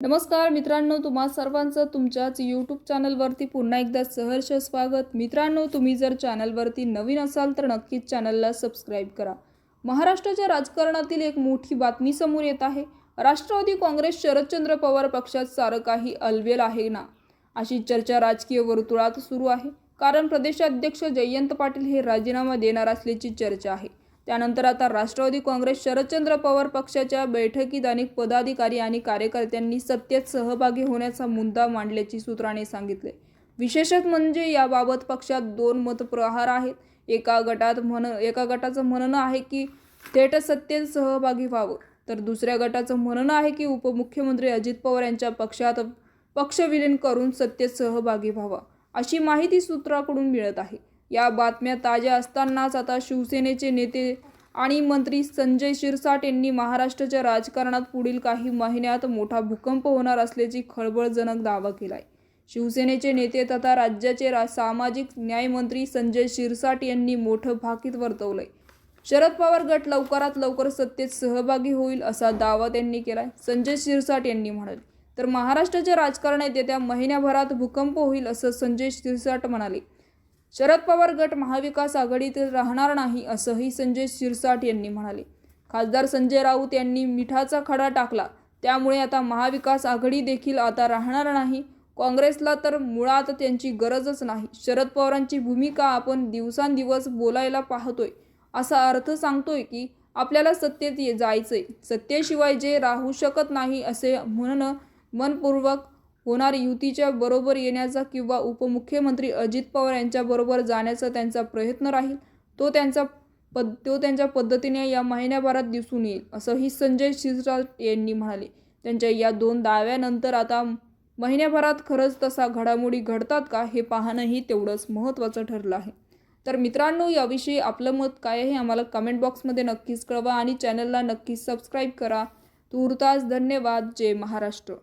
नमस्कार मित्रांनो तुम्हा सर्वांचं तुमच्याच यूट्यूब चॅनलवरती पुन्हा एकदा सहर्ष स्वागत. मित्रांनो तुम्ही जर चॅनलवरती नवीन असाल तर नक्कीच चॅनलला सबस्क्राईब करा. महाराष्ट्राच्या राजकारणातील एक मोठी बातमी समोर येत आहे. राष्ट्रवादी काँग्रेस शरदचंद्र पवार पक्षात सारं काही अलवेल आहे ना? अशी चर्चा राजकीय वर्तुळात सुरू आहे. कारण प्रदेशाध्यक्ष जयंत पाटील हे राजीनामा देणार असल्याची चर्चा आहे. त्यानंतर आता राष्ट्रवादी काँग्रेस शरदचंद्र पवार पक्षाच्या बैठकीत अनेक पदाधिकारी आणि कार्यकर्त्यांनी सत्तेत सहभागी होण्याचा मुद्दा मांडल्याची सूत्राने सांगितले. विशेषत म्हणजे याबाबत पक्षात दोन मतप्रहार आहेत. एका गटात म्हण एका गटाचं म्हणणं आहे की थेट सत्तेत सहभागी व्हावं तर दुसऱ्या गटाचं म्हणणं आहे की उपमुख्यमंत्री अजित पवार यांच्या पक्षात पक्षविलीन करून सत्तेत सहभागी व्हावा अशी माहिती सूत्राकडून मिळत आहे. या बातम्या ताज्या असतानाच आता शिवसेनेचे नेते आणि मंत्री संजय शिरसाट यांनी महाराष्ट्राच्या राजकारणात पुढील काही महिन्यात मोठा भूकंप होणार असल्याची खळबळजनक दावा केला आहे शिवसेनेचे नेते तथा राज्याचे रा सामाजिक न्यायमंत्री संजय शिरसाट यांनी मोठं भाकीत वर्तवलंय. शरद पवार गट लवकरात लवकर सत्तेत सहभागी होईल असा दावा त्यांनी आहे संजय शिरसाट यांनी म्हणाले. तर महाराष्ट्राच्या राजकारणात येत्या महिन्याभरात भूकंप होईल असं संजय शिरसाट म्हणाले. शरद पवार गट महाविकास आघाडीत राहणार नाही असंही संजय शिरसाट यांनी म्हणाले. खासदार संजय राऊत यांनी मिठाचा खडा टाकला. त्यामुळे आता महाविकास आघाडी देखील आता राहणार नाही. काँग्रेसला तर मुळात त्यांची गरजच नाही. शरद पवारांची भूमिका आपण दिवसांदिवस बोलायला पाहतोय. असा अर्थ सांगतोय की आपल्याला सत्तेत ये जायचंय. सत्तेशिवाय जे राहू शकत नाही असे म्हणणं मनपूर्वक होणार युतीच्या बरोबर येण्याचा किंवा उपमुख्यमंत्री अजित पवार यांच्याबरोबर जाण्याचा त्यांचा प्रयत्न राहील तो त्यांचा पद तो त्यांच्या पद्धतीने या महिन्याभरात दिसून येईल असंही संजय शिरसाट यांनी म्हणाले. त्यांच्या या दोन दाव्यानंतर आता महिन्याभरात खरंच तसा घडामोडी घडतात का हे पाहणंही तेवढंच महत्त्वाचं ठरलं आहे. तर मित्रांनो याविषयी आपलं मत काय आहे आम्हाला कमेंट बॉक्समध्ये नक्कीच कळवा आणि चॅनलला नक्कीच सबस्क्राईब करा. तूर्तास धन्यवाद. जय महाराष्ट्र.